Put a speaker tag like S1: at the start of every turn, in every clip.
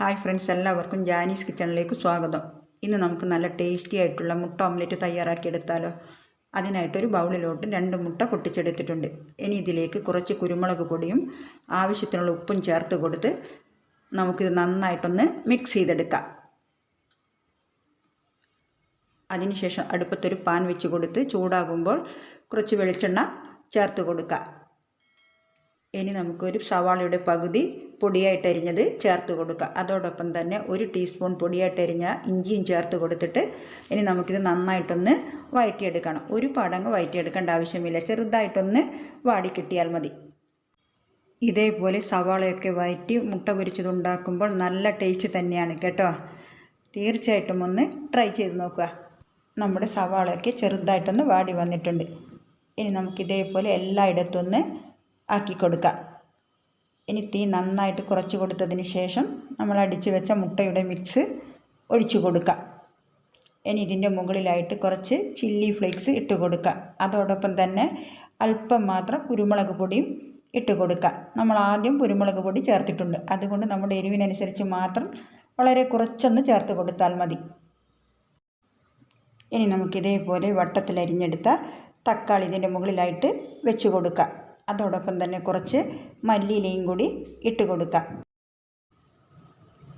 S1: Hi friends എല്ലാവർക്കും ജാനീസ് കിച്ചണിലേക്ക് സ്വാഗതം. ഇന്ന് നമുക്ക് നല്ല ടേസ്റ്റി ആയിട്ടുള്ള മുട്ട ഓംലെറ്റ് തയ്യാറാക്കിയെടുത്താലോ അതിനായിട്ടൊരു ബൗളിലോട്ട് രണ്ട് മുട്ട പൊട്ടിച്ചെടുത്തിട്ടുണ്ട്. ഇനി ഇതിലേക്ക് കുറച്ച് കുരുമുളക് പൊടിയും ആവശ്യത്തിനുള്ള ഉപ്പും ചേർത്ത് കൊടുത്ത് നമുക്കിത് നന്നായിട്ടൊന്ന് മിക്സ് ചെയ്തെടുക്കാം. അതിനുശേഷം അടുപ്പത്തൊരു പാൻ വെച്ച് കൊടുത്ത് ചൂടാകുമ്പോൾ കുറച്ച് വെളിച്ചെണ്ണ ചേർത്ത് കൊടുക്കുക ഇനി നമുക്കൊരു സവാളയുടെ പകുതി പൊടിയായിട്ട് അരിഞ്ഞത് ചേർത്ത് കൊടുക്കുക. അതോടൊപ്പം തന്നെ ഒരു ടീസ്പൂൺ പൊടിയായിട്ട് അരിഞ്ഞ ഇഞ്ചിയും ചേർത്ത് കൊടുത്തിട്ട് ഇനി നമുക്കിത് നന്നായിട്ടൊന്ന് വഴറ്റിയെടുക്കണം ഒരു പടങ്ങ് വഴറ്റിയെടുക്കേണ്ട ആവശ്യമില്ല. ചെറുതായിട്ടൊന്ന് വാടി കിട്ടിയാൽ മതി. ഇതേപോലെ സവാളയൊക്കെ വഴറ്റി മുട്ട പൊരിച്ചതുണ്ടാക്കുമ്പോൾ നല്ല ടേസ്റ്റ് തന്നെയാണ് കേട്ടോ. തീർച്ചയായിട്ടും ഒന്ന് ട്രൈ ചെയ്ത് നോക്കുക. നമ്മുടെ സവാളയൊക്കെ ചെറുതായിട്ടൊന്ന് വാടി വന്നിട്ടുണ്ട്. ഇനി നമുക്കിതേപോലെ എല്ലായിടത്തും ഒന്ന് ആക്കി കൊടുക്കാം ഇനി തീ നന്നായിട്ട് കുറച്ച് കൊടുത്തതിന് ശേഷം നമ്മൾ അടിച്ച് വെച്ച മുട്ടയുടെ മിക്സ് ഒഴിച്ചു കൊടുക്കുക ഇനി ഇതിന്റെ മുകളിലായിട്ട് കുറച്ച് ചില്ലി ഫ്ലേക്സ് ഇട്ട് കൊടുക്കുക അതോടൊപ്പം തന്നെ അല്പം മാത്രം കുരുമുളക് പൊടിയും ഇട്ട് കൊടുക്കുക നമ്മൾ ആദ്യം കുരുമുളക് പൊടി ചേർത്തിട്ടുണ്ട്. അതുകൊണ്ട് നമ്മുടെ എരിവിനനുസരിച്ച് മാത്രം വളരെ കുറച്ചൊന്ന് ചേർത്ത് കൊടുത്താൽ മതി. ഇനി നമുക്കിതേപോലെ വട്ടത്തിലരിഞ്ഞെടുത്ത തക്കാളി ഇതിന്റെ മുകളിലായിട്ട് വെച്ച് കൊടുക്കാം. അതോടൊപ്പം തന്നെ കുറച്ച് മല്ലിയിലയും കൂടി ഇട്ട് കൊടുക്കാം.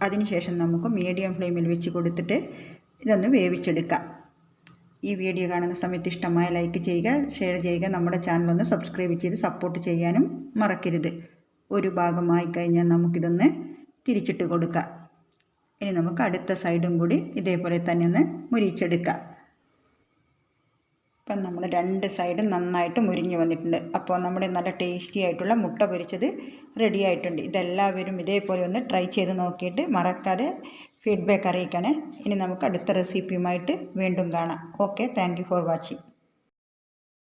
S1: അതിനുശേഷം നമുക്ക് മീഡിയം ഫ്ലെയിമിൽ വെച്ച് കൊടുത്തിട്ട് ഇതൊന്ന് വേവിച്ചെടുക്കാം. ഈ വീഡിയോ കാണുന്ന സമയത്ത് ഇഷ്ടമായ ലൈക്ക് ചെയ്യുക ഷെയർ ചെയ്യുക നമ്മുടെ ചാനലൊന്ന് സബ്സ്ക്രൈബ് ചെയ്ത് സപ്പോർട്ട് ചെയ്യാനും മറക്കരുത്. ഒരു ഭാഗമായി കഴിഞ്ഞാൽ നമുക്കിതൊന്ന് തിരിച്ചിട്ട് കൊടുക്കാം. ഇനി നമുക്ക് അടുത്ത സൈഡും കൂടി ഇതേപോലെ തന്നെ ഒന്ന് മുരിച്ചെടുക്കാം ഇപ്പം നമ്മൾ രണ്ട് സൈഡും നന്നായിട്ട് മുരിഞ്ഞു വന്നിട്ടുണ്ട്. അപ്പോൾ നമ്മുടെ നല്ല ടേസ്റ്റി ആയിട്ടുള്ള മുട്ട പൊരിച്ചത് റെഡി ആയിട്ടുണ്ട്. ഇതെല്ലാവരും ഇതേപോലെ ഒന്ന് ട്രൈ ചെയ്ത് നോക്കിയിട്ട് മറക്കാതെ ഫീഡ്ബാക്ക് അറിയിക്കണേ. ഇനി നമുക്ക് അടുത്ത റെസിപ്പിയുമായിട്ട് വീണ്ടും കാണാം. Okay thank for watching